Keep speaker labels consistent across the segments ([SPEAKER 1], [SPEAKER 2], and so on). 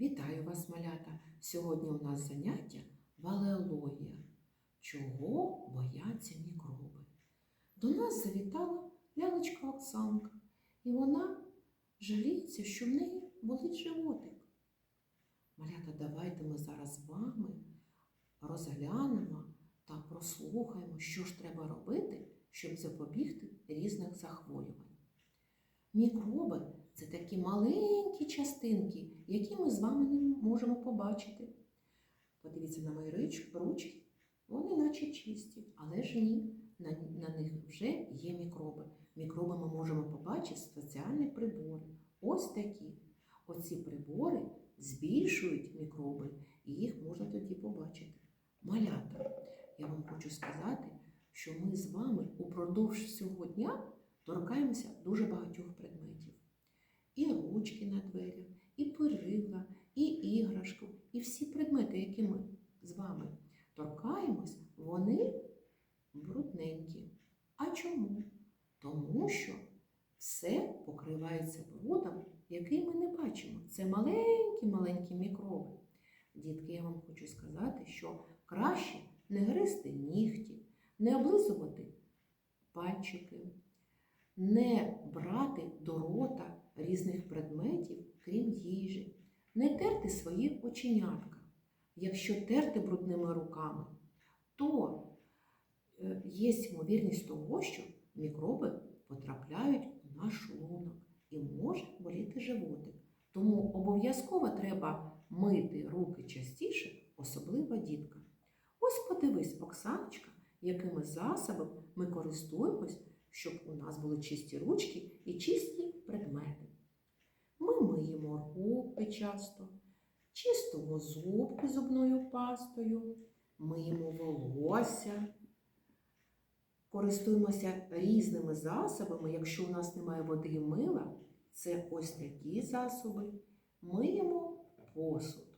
[SPEAKER 1] Вітаю вас, малята! Сьогодні у нас заняття валеологія. Чого бояться мікроби? До нас завітала лялечка Оксанка, і вона жаліється, що в неї болить животик. Малята, давайте ми зараз з вами розглянемо та прослухаємо, що ж треба робити, щоб запобігти різних захворювань. Мікроби це такі маленькі частинки, які ми з вами не можемо побачити. Подивіться на мої ручки, вони наче чисті, але ж ні, на, на них вже є мікроби. Мікроби ми можемо побачити спеціальні прибори. Ось такі. Оці прибори збільшують мікроби, і їх можна тоді побачити. Малята, я вам хочу сказати, що ми з вами упродовж всього дня торкаємося дуже багатьох предметів. І ручки на дверях, і перила, і іграшку, і всі предмети, які ми з вами торкаємось, вони брудненькі. А чому? Тому що все покривається брудом, який ми не бачимо. Це маленькі-маленькі мікроби. Дітки, я вам хочу сказати, що краще не гризти нігті, не облизувати пальчики, не брати до рота різних предметів, крім їжі, не терти свої оченятка. Якщо терти брудними руками, то е, є ймовірність того, що мікроби потрапляють у наш шлунок і може боліти животик. Тому обов'язково треба мити руки частіше, особливо діткам. Ось подивись, Оксаночка, якими засобами ми користуємось, щоб у нас були чисті ручки і чисті предмети. Руки часто, чистимо зубки зубною пастою, миємо волосся, користуємося різними засобами. Якщо у нас немає води і мила, це ось такі засоби. Миємо посуд.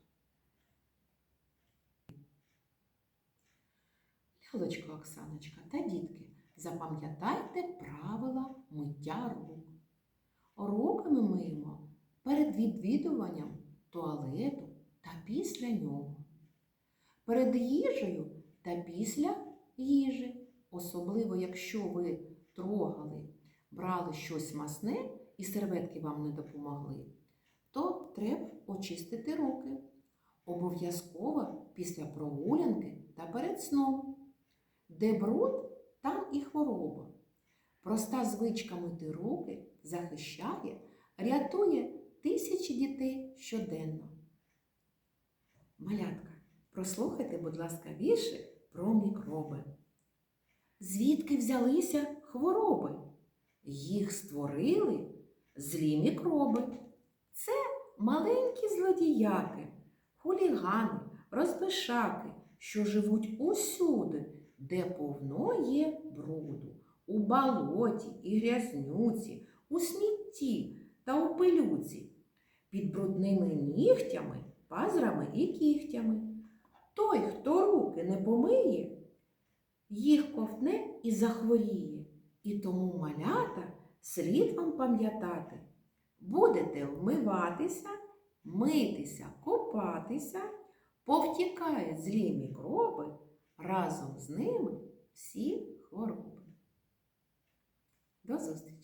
[SPEAKER 1] Лялочка Оксаночка та дітки, запам'ятайте правила миття рук. Руки ми миємо перед відвідуванням туалету та після нього, перед їжею та після їжі, особливо якщо ви трогали, брали щось масне і серветки вам не допомогли, то треба очистити руки. Обов'язково після прогулянки та перед сном. Де бруд, там і хвороба. Проста звичка мити руки захищає, рятує тисячі дітей щоденно. Малятка, прослухайте, будь ласка, вірші про мікроби. Звідки взялися хвороби? Їх створили злі мікроби. Це маленькі злодіяки, хулігани, розбишаки, що живуть усюди, де повно є бруду, у болоті і грязнюці, у смітті та у пилюці, під брудними нігтями, пазрами і кігтями. Той, хто руки не помиє, їх ковтне і захворіє. І тому малята слід вам пам'ятати, будете вмиватися, митися, копатися, повтікають злі мікроби, разом з ними всі хвороби. До зустрічі!